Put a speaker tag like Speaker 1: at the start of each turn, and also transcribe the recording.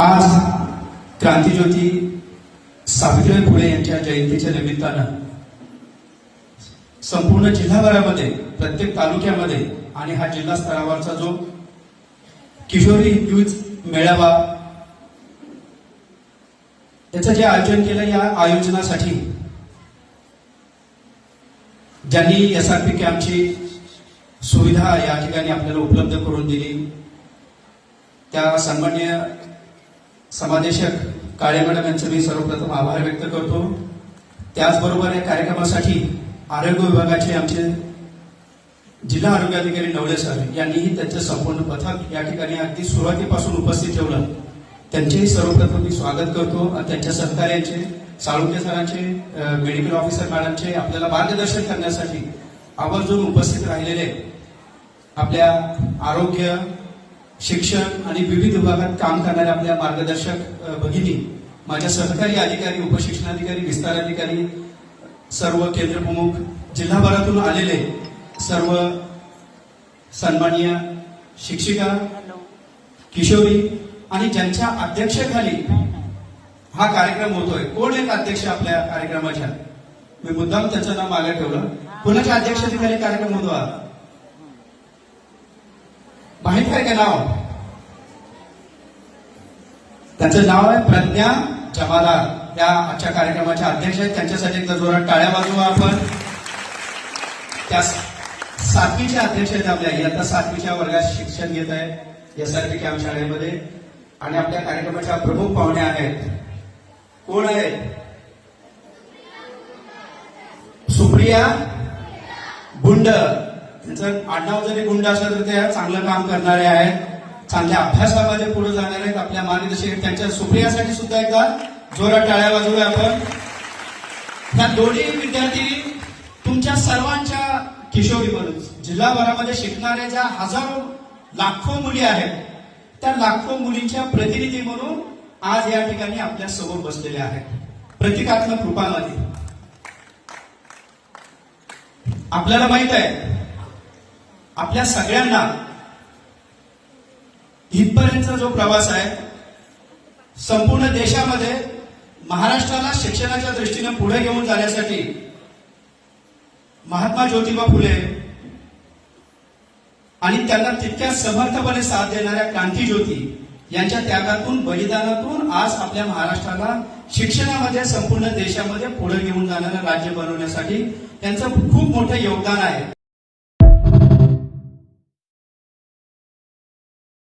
Speaker 1: आज क्रांतीज्योती सावित्रीबाई फुले यांच्या जयंतीच्या निमित्तानं संपूर्ण जिल्हाभरामध्ये प्रत्येक तालुक्यामध्ये आणि हा जिल्हा स्तरावरचा जो किशोरी यूथ मेळावा याचं जे आयोजन केलं या आयोजनासाठी ज्यांनी एस आर पी कॅम्पची सुविधा या ठिकाणी आपल्याला उपलब्ध करून दिली त्या सन्मान्य समादेशक काळे मॅडम यांचे मी सर्वप्रथम आभार व्यक्त करतो. त्याचबरोबर या कार्यक्रमासाठी आरोग्य विभागाचे आमचे जिल्हा आरोग्य अधिकारी नवले सर यांनीही त्यांचं संपूर्ण पथक या ठिकाणी अगदी सुरुवातीपासून उपस्थित ठेवलं. त्यांचेही सर्वप्रथम मी स्वागत करतो आणि त्यांच्या सहकार्यांचे साळुंके सरांचे मेडिकल ऑफिसर मॅडमचे आपल्याला मार्गदर्शन करण्यासाठी आवर्जून उपस्थित राहिलेले आपल्या आरोग्य शिक्षण आणि विविध विभागात काम करणाऱ्या आपल्या मार्गदर्शक भगिनी माझ्या सहकारी अधिकारी उपशिक्षणाधिकारी विस्तार अधिकारी सर्व केंद्र प्रमुख जिल्हाभरातून आलेले सर्व सन्माननीय शिक्षिका किशोरी आणि ज्यांच्या अध्यक्षतेखाली हा कार्यक्रम होतोय. कोण एक अध्यक्ष आपल्या कार्यक्रमाच्या? मी मुद्दाम त्याचं नाव मागे ठेवलं. कोणाच्या अध्यक्षतेखाली कार्यक्रम होतो हा? माहीत आहे का नाव? त्यांचं नाव आहे प्रज्ञा जमादार या आजच्या कार्यक्रमाच्या अध्यक्ष आहेत. त्यांच्यासाठी एकदा जोरात टाळ्या वाजवा आपण त्या सातवीचे अध्यक्ष आहेत आपल्या. इयत्ता सातवीच्या वर्गात शिक्षण घेत आहेत. एस आर पी कॅम्प शाळेमध्ये. आणि आपल्या कार्यक्रमाच्या प्रमुख पाहुण्या आहेत. कोण आहेत सुप्रिया गुंड त्यांचं आडनाव जरी गुंड असलं तर ते चांगलं काम करणारे आहेत. चांगल्या अभ्यासामध्ये पुढे जाणारे आहेत. आपल्या मार्गदर्शक त्यांच्या सुप्रियासाठी सुद्धा एकदा जोरात टाळ्या वाजवूया आपण. ह्या दोन्ही विद्यार्थी तुमच्या सर्वांच्या किशोरीमधून जिल्हाभरामध्ये शिकणाऱ्या ज्या हजारो लाखो मुली आहेत त्या लाखो मुलींच्या प्रतिनिधी म्हणून आज या ठिकाणी आपल्यासमोर बसलेल्या आहेत. प्रतिकात्मक रूपामध्ये. आपल्याला माहीत आहे आपल्या सगळ्यांना इथपर्यंतचा जो प्रवास आहे संपूर्ण देशामध्ये महाराष्ट्राला शिक्षणाच्या दृष्टीने पुढे घेऊन जाण्यासाठी महात्मा ज्योतिबा फुले आणि त्यांना तितक्या समर्थपणे साथ देणाऱ्या क्रांतीज्योती यांच्या त्यागातून बलिदानातून आज आपल्या महाराष्ट्राला शिक्षणामध्ये संपूर्ण देशामध्ये पुढे घेऊन जाणारं राज्य बनवण्यासाठी त्यांचं खूप मोठं योगदान आहे.